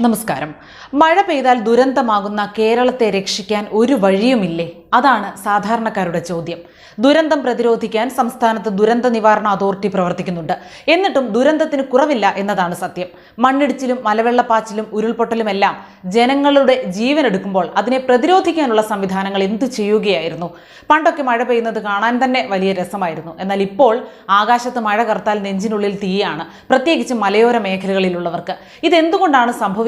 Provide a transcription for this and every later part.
നമസ്കാരം. മഴ പെയ്താൽ ദുരന്തമാകുന്ന കേരളത്തെ രക്ഷിക്കാൻ ഒരു വഴിയുമില്ലേ? അതാണ് സാധാരണക്കാരുടെ ചോദ്യം. ദുരന്തം പ്രതിരോധിക്കാൻ സംസ്ഥാനത്ത് ദുരന്ത നിവാരണ അതോറിറ്റി പ്രവർത്തിക്കുന്നുണ്ട്. എന്നിട്ടും ദുരന്തത്തിന് കുറവില്ല എന്നതാണ് സത്യം. മണ്ണിടിച്ചിലും മലവെള്ളപ്പാച്ചിലും ഉരുൾപൊട്ടലുമെല്ലാം ജനങ്ങളുടെ ജീവൻ എടുക്കുമ്പോൾ അതിനെ പ്രതിരോധിക്കാനുള്ള സംവിധാനങ്ങൾ എന്തു ചെയ്യുകയായിരുന്നു? പണ്ടൊക്കെ മഴ പെയ്യുന്നത് കാണാൻ തന്നെ വലിയ രസമായിരുന്നു. എന്നാൽ ഇപ്പോൾ ആകാശത്ത് മഴ കറുത്താൽ നെഞ്ചിനുള്ളിൽ തീയാണ് പ്രത്യേകിച്ച് മലയോര മേഖലകളിലുള്ളവർക്ക്. ഇതെന്തുകൊണ്ടാണ് സംഭവിക്കുന്നത്?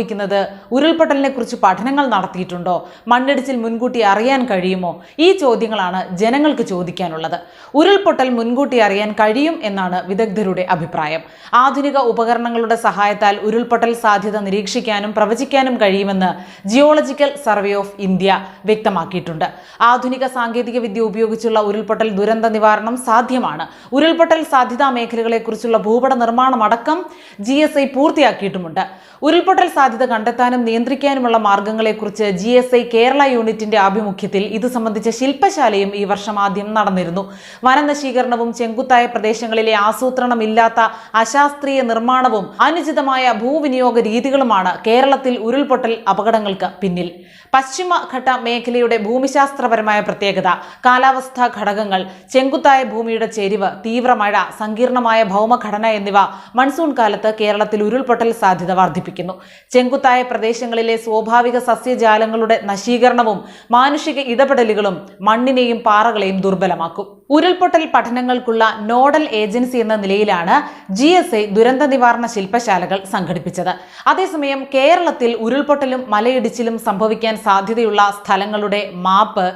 ഉരുൾപൊട്ടലിനെ കുറിച്ച് പഠനങ്ങൾ നടത്തിയിട്ടുണ്ടോ? മണ്ണിടിച്ചിൽ മുൻകൂട്ടി അറിയാൻ കഴിയുമോ? ഈ ചോദ്യങ്ങളാണ് ജനങ്ങൾക്ക് ചോദിക്കാനുള്ളത്. ഉരുൾപൊട്ടൽ മുൻകൂട്ടി അറിയാൻ കഴിയും എന്നാണ് വിദഗ്ധരുടെ അഭിപ്രായം. ആധുനിക ഉപകരണങ്ങളുടെ സഹായത്താൽ ഉരുൾപൊട്ടൽ സാധ്യത നിരീക്ഷിക്കാനും പ്രവചിക്കാനും കഴിയുമെന്ന് ജിയോളജിക്കൽ സർവേ ഓഫ് ഇന്ത്യ വ്യക്തമാക്കിയിട്ടുണ്ട്. ആധുനിക സാങ്കേതിക വിദ്യ ഉപയോഗിച്ചുള്ള ഉരുൾപൊട്ടൽ ദുരന്ത നിവാരണം സാധ്യമാണ്. ഉരുൾപൊട്ടൽ സാധ്യതാ മേഖലകളെക്കുറിച്ചുള്ള ഭൂപട നിർമ്മാണം അടക്കം ജി എസ് ഐ പൂർത്തിയാക്കിയിട്ടുമുണ്ട്. ഉരുൾപൊട്ടൽ സാധ്യത കണ്ടെത്താനും നിയന്ത്രിക്കാനുമുള്ള മാർഗങ്ങളെക്കുറിച്ച് ജി എസ് ഐ കേരള യൂണിറ്റിന്റെ ആഭിമുഖ്യത്തിൽ ഇത് സംബന്ധിച്ച ശില്പശാലയും ഈ വർഷം ആദ്യം നടന്നിരുന്നു. വനനശീകരണവും ചെങ്കുത്തായ പ്രദേശങ്ങളിലെ ആസൂത്രണമില്ലാത്ത അശാസ്ത്രീയ നിർമ്മാണവും അനുചിതമായ ഭൂവിനിയോഗ രീതികളുമാണ് കേരളത്തിൽ ഉരുൾപൊട്ടൽ അപകടങ്ങൾക്ക് പിന്നിൽ. പശ്ചിമഘട്ട മേഖലയുടെ ഭൂമിശാസ്ത്രപരമായ പ്രത്യേകത കാലാവസ്ഥാ ഘടകങ്ങൾ ചെങ്കുത്തായ ഭൂമിയുടെ ചെരിവ് തീവ്രമഴ സങ്കീർണമായ ഭൗമഘടന എന്നിവ മൺസൂൺ കാലത്ത് കേരളത്തിൽ ഉരുൾപൊട്ടൽ സാധ്യത വർദ്ധിപ്പിക്കുന്നു. ചെങ്കുത്തായ പ്രദേശങ്ങളിലെ സ്വാഭാവിക സസ്യജാലങ്ങളുടെ നശീകരണവും മാനുഷിക ഇടപെടലുകളും മണ്ണിനെയും പാറകളെയും ദുർബലമാക്കും. ഉരുൾപൊട്ടൽ പഠനങ്ങൾക്കുള്ള നോഡൽ ഏജൻസി എന്ന നിലയിലാണ് ജി എസ് ഐ ദുരന്ത നിവാരണ ശില്പശാലകൾ സംഘടിപ്പിച്ചത്. അതേസമയം കേരളത്തിൽ ഉരുൾപൊട്ടലും മലയിടിച്ചിലും സംഭവിക്കാൻ സാധ്യതയുള്ള സ്ഥലങ്ങളുടെ മാപ്പ്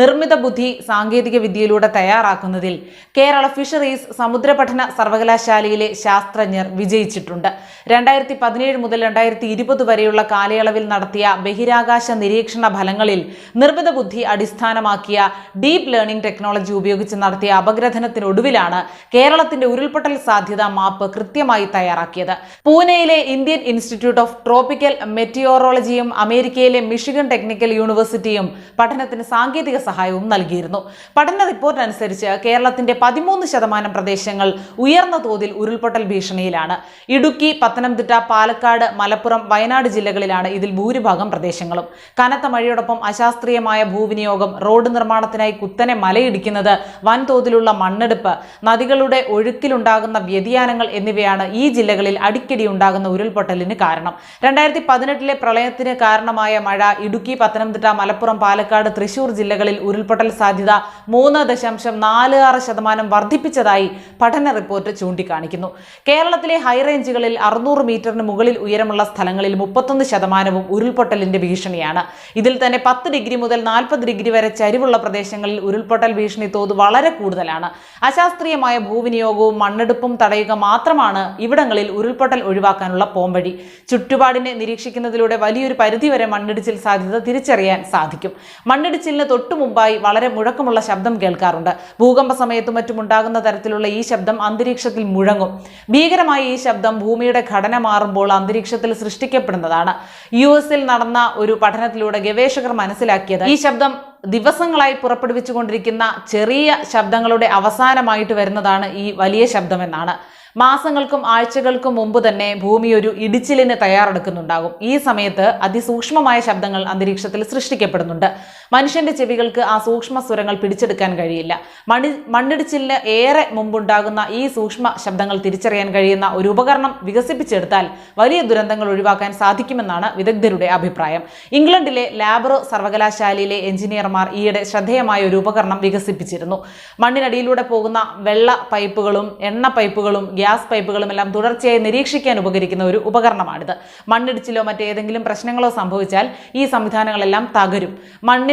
നിർമ്മിത ബുദ്ധി സാങ്കേതിക വിദ്യയിലൂടെ തയ്യാറാക്കുന്നതിൽ കേരള ഫിഷറീസ് സമുദ്ര പഠന സർവകലാശാലയിലെ ശാസ്ത്രജ്ഞർ വിജയിച്ചിട്ടുണ്ട്. രണ്ടായിരത്തി പതിനേഴ് മുതൽ രണ്ടായിരത്തി ഇരുപത് വരെയുള്ള കാലയളവിൽ നടത്തിയ ബഹിരാകാശ നിരീക്ഷണ ഫലങ്ങളിൽ നിർമ്മിത ബുദ്ധി അടിസ്ഥാനമാക്കിയ ഡീപ് ലേണിംഗ് ടെക്നോളജി ഉപയോഗിച്ച് നടത്തിയ അപഗ്രഥനത്തിനൊടുവിലാണ് കേരളത്തിന്റെ ഉരുൾപൊട്ടൽ സാധ്യതാ മാപ്പ് കൃത്യമായി തയ്യാറാക്കിയത്. പൂനെയിലെ ഇന്ത്യൻ ഇൻസ്റ്റിറ്റ്യൂട്ട് ഓഫ് ട്രോപ്പിക്കൽ മെറ്റിയോറോളജിയും അമേരിക്കയിലെ മിഷിഗൺ ടെക്നിക്കൽ യൂണിവേഴ്സിറ്റിയും പഠനത്തിന് സാങ്കേതിക സഹായവും നൽകിയിരുന്നു. പഠന റിപ്പോർട്ട് അനുസരിച്ച് കേരളത്തിന്റെ പതിമൂന്ന് ശതമാനം പ്രദേശങ്ങൾ ഉയർന്ന തോതിൽ ഉരുൾപൊട്ടൽ ഭീഷണിയിലാണ്. ഇടുക്കി പത്തനംതിട്ട പാലക്കാട് മലപ്പുറം വയനാട് ജില്ലകളിലാണ് ഇതിൽ ഭൂരിഭാഗം പ്രദേശങ്ങളും. കനത്ത മഴയോടൊപ്പം അശാസ്ത്രീയമായ ഭൂവിനിയോഗം റോഡ് നിർമ്മാണത്തിനായി കുത്തനെ മലയിടിക്കുന്നത് വൻതോതിലുള്ള മണ്ണെടുപ്പ് നദികളുടെ ഒഴുക്കിലുണ്ടാകുന്ന വ്യതിയാനങ്ങൾ എന്നിവയാണ് ഈ ജില്ലകളിൽ അടിക്കടി ഉണ്ടാകുന്ന ഉരുൾപൊട്ടലിന് കാരണം. രണ്ടായിരത്തി പതിനെട്ടിലെ പ്രളയത്തിന് കാരണമായ മഴ ഇടുക്കി പത്തനംതിട്ട മലപ്പുറം പാലക്കാട് തൃശൂർ ജില്ലകളിൽ ഉരുൾപൊട്ടൽ സാധ്യത മൂന്ന് ദശാംശം നാല് ആറ് ശതമാനം വർദ്ധിപ്പിച്ചതായി പഠന റിപ്പോർട്ട് ചൂണ്ടിക്കാണിക്കുന്നു. കേരളത്തിലെ ഹൈറേഞ്ചുകളിൽ അറുന്നൂറ് മീറ്ററിന് മുകളിൽ ഉയരമുള്ള സ്ഥലങ്ങളിൽ മുപ്പത്തൊന്ന് ശതമാനവും ഉരുൾപൊട്ടലിന്റെ ഭീഷണിയാണ്. ഇതിൽ തന്നെ പത്ത് ഡിഗ്രി മുതൽ നാൽപ്പത് ഡിഗ്രി വരെ ചരിവുള്ള പ്രദേശങ്ങളിൽ ഉരുൾപൊട്ടൽ ഭീഷണി തോത് വളരെ കൂടുതലാണ്. അശാസ്ത്രീയമായ ഭൂവിനിയോഗവും മണ്ണെടുപ്പും തടയുക മാത്രമാണ് ഇവിടങ്ങളിൽ ഉരുൾപൊട്ടൽ ഒഴിവാക്കാനുള്ള പോംവഴി. ചുറ്റുപാടിനെ നിരീക്ഷിക്കുന്നതിലൂടെ വലിയൊരു പരിധിവരെ മണ്ണിടിച്ചിൽ സാധ്യത തിരിച്ചറിയാൻ സാധിക്കും. മണ്ണിടിച്ചിലിന് തൊട്ടു മുമ്പായി വളരെ മുഴക്കമുള്ള ശബ്ദം കേൾക്കാറുണ്ട്. ഭൂകമ്പ സമയത്തും മറ്റും ഉണ്ടാകുന്ന തരത്തിലുള്ള ഈ ശബ്ദം അന്തരീക്ഷത്തിൽ മുഴങ്ങും. ഭീകരമായ ഈ ശബ്ദം ഭൂമിയുടെ ഘടന മാറുമ്പോൾ അന്തരീക്ഷത്തിൽ സൃഷ്ടിക്കപ്പെടുന്നതാണ്. യു എസിൽ നടന്ന ഒരു പഠനത്തിലൂടെ ഗവേഷകർ മനസ്സിലാക്കിയത് ഈ ശബ്ദം ദിവസങ്ങളായി പുറപ്പെടുവിച്ചുകൊണ്ടിരിക്കുന്ന ചെറിയ ശബ്ദങ്ങളുടെ അവസാനമായിട്ട് വരുന്നതാണ് ഈ വലിയ ശബ്ദമെന്നാണ്. മാസങ്ങൾക്കും ആഴ്ചകൾക്കും മുമ്പ് തന്നെ ഭൂമി ഒരു ഇടിച്ചിലിന് തയ്യാറെടുക്കുന്നുണ്ടാകും. ഈ സമയത്ത് അതിസൂക്ഷ്മമായ ശബ്ദങ്ങൾ അന്തരീക്ഷത്തിൽ സൃഷ്ടിക്കപ്പെടുന്നുണ്ട്. മനുഷ്യന്റെ ചെവികൾക്ക് ആ സൂക്ഷ്മ സ്വരങ്ങൾ പിടിച്ചെടുക്കാൻ കഴിയില്ല. മണി മണ്ണിടിച്ചിലിന് ഏറെ മുമ്പുണ്ടാകുന്ന ഈ സൂക്ഷ്മ ശബ്ദങ്ങൾ തിരിച്ചറിയാൻ കഴിയുന്ന ഒരു ഉപകരണം വികസിപ്പിച്ചെടുത്താൽ വലിയ ദുരന്തങ്ങൾ ഒഴിവാക്കാൻ സാധിക്കുമെന്നാണ് വിദഗ്ധരുടെ അഭിപ്രായം. ഇംഗ്ലണ്ടിലെ ലാബ്രോ സർവകലാശാലയിലെ എഞ്ചിനീയർമാർ ഈയിടെ ശ്രദ്ധേയമായ ഒരു ഉപകരണം വികസിപ്പിച്ചിരുന്നു. മണ്ണിനടിയിലൂടെ പോകുന്ന വെള്ള പൈപ്പുകളും എണ്ണ പൈപ്പുകളും ഗ്യാസ് പൈപ്പുകളും എല്ലാം തുടർച്ചയായി നിരീക്ഷിക്കാൻ ഉപകരിക്കുന്ന ഒരു ഉപകരണമാണിത്. മണ്ണിടിച്ചിലോ മറ്റേതെങ്കിലും പ്രശ്നങ്ങളോ സംഭവിച്ചാൽ ഈ സംവിധാനങ്ങളെല്ലാം തകരും.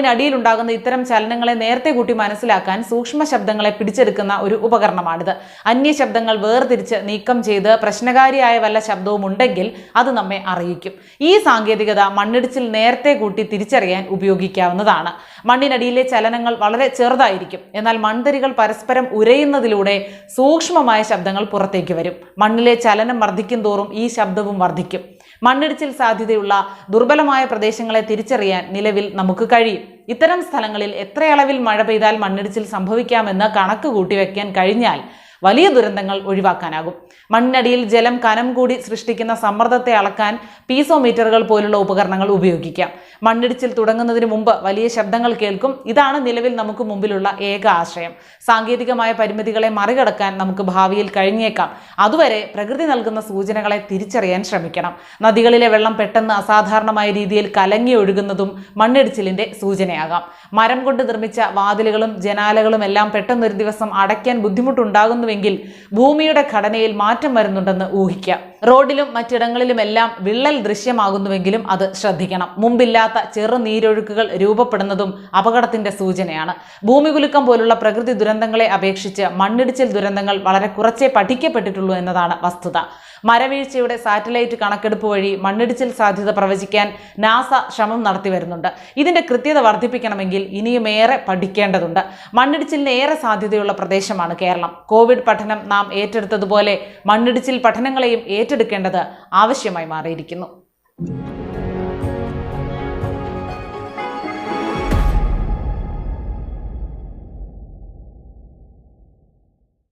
മണ്ണിനടിയിലുണ്ടാകുന്ന ഇത്തരം ചലനങ്ങളെ നേരത്തെ കൂട്ടി മനസ്സിലാക്കാൻ സൂക്ഷ്മ ശബ്ദങ്ങളെ പിടിച്ചെടുക്കുന്ന ഒരു ഉപകരണമാണിത്. അന്യ ശബ്ദങ്ങൾ വേർതിരിച്ച് നീക്കം ചെയ്ത് പ്രശ്നകാരിയായ വല്ല ശബ്ദവും ഉണ്ടെങ്കിൽ അത് നമ്മെ അറിയിക്കും. ഈ സാങ്കേതികത മണ്ണിടിച്ചിൽ നേരത്തെ കൂട്ടി തിരിച്ചറിയാൻ ഉപയോഗിക്കാവുന്നതാണ്. മണ്ണിനടിയിലെ ചലനങ്ങൾ വളരെ ചെറുതായിരിക്കും. എന്നാൽ മൺതരികൾ പരസ്പരം ഉരയുന്നതിലൂടെ സൂക്ഷ്മമായ ശബ്ദങ്ങൾ പുറത്തേക്ക് വരും. മണ്ണിലെ ചലനം വർദ്ധിക്കും തോറും ഈ ശബ്ദവും വർദ്ധിക്കും. മണ്ണിടിച്ചിൽ സാധ്യതയുള്ള ദുർബലമായ പ്രദേശങ്ങളെ തിരിച്ചറിയാൻ നിലവിൽ നമുക്ക് കഴിയും. ഇത്തരം സ്ഥലങ്ങളിൽ എത്ര അളവിൽ മഴ പെയ്താൽ മണ്ണിടിച്ചിൽ സംഭവിക്കാമെന്ന് കണക്ക് കൂട്ടിവെക്കാൻ കഴിഞ്ഞാൽ വലിയ ദുരന്തങ്ങൾ ഒഴിവാക്കാനാകും. മണ്ണിനടിയിൽ ജലം കനം കൂടി സൃഷ്ടിക്കുന്ന സമ്മർദ്ദത്തെ അളക്കാൻ പീസോമീറ്ററുകൾ പോലുള്ള ഉപകരണങ്ങൾ ഉപയോഗിക്കാം. മണ്ണിടിച്ചിൽ തുടങ്ങുന്നതിന് മുമ്പ് വലിയ ശബ്ദങ്ങൾ കേൾക്കും. ഇതാണ് നിലവിൽ നമുക്ക് മുമ്പിലുള്ള ഏക ആശയം. സാങ്കേതികമായ പരിമിതികളെ മറികടക്കാൻ നമുക്ക് ഭാവിയിൽ കഴിഞ്ഞേക്കാം. അതുവരെ പ്രകൃതി നൽകുന്ന സൂചനകളെ തിരിച്ചറിയാൻ ശ്രമിക്കണം. നദികളിലെ വെള്ളം പെട്ടെന്ന് അസാധാരണമായ രീതിയിൽ കലങ്ങി ഒഴുകുന്നതും മണ്ണിടിച്ചിലിന്റെ സൂചനയാകാം. മരം കൊണ്ട് നിർമ്മിച്ച വാതിലുകളും ജനാലകളും എല്ലാം പെട്ടെന്നൊരു ദിവസം അടയ്ക്കാൻ ബുദ്ധിമുട്ടുണ്ടാകുന്നുവെങ്കിൽ ഭൂമിയുടെ ഘടനയിൽ മാറ്റം വരുന്നുണ്ടെന്ന് ഊഹിക്കാം. റോഡിലും മറ്റിടങ്ങളിലുമെല്ലാം വിള്ളൽ ദൃശ്യമാകുന്നുവെങ്കിലും അത് ശ്രദ്ധിക്കണം. മുമ്പില്ലാത്ത ചെറു നീരൊഴുക്കുകൾ രൂപപ്പെടുന്നതും അപകടത്തിന്റെ സൂചനയാണ്. ഭൂമികുലുക്കം പോലുള്ള പ്രകൃതി ദുരന്തങ്ങളെ അപേക്ഷിച്ച് മണ്ണിടിച്ചിൽ ദുരന്തങ്ങൾ വളരെ കുറച്ചേ പഠിക്കപ്പെട്ടിട്ടുള്ളൂ എന്നതാണ് വസ്തുത. മരവീഴ്ചയുടെ സാറ്റലൈറ്റ് കണക്കെടുപ്പ് വഴി മണ്ണിടിച്ചിൽ സാധ്യത പ്രവചിക്കാൻ നാസ ശ്രമം നടത്തി വരുന്നുണ്ട്. ഇതിന്റെ കൃത്യത വർദ്ധിപ്പിക്കണമെങ്കിൽ ഇനിയും ഏറെ പഠിക്കേണ്ടതുണ്ട്. മണ്ണിടിച്ചിലിന് ഏറെ സാധ്യതയുള്ള പ്രദേശമാണ് കേരളം. കോവിഡ് പഠനം നാം ഏറ്റെടുത്തതുപോലെ മണ്ണിടിച്ചിൽ പഠനങ്ങളെയും ഏറ്റെടുക്കേണ്ടത് ആവശ്യമായി മാറിയിരിക്കുന്നു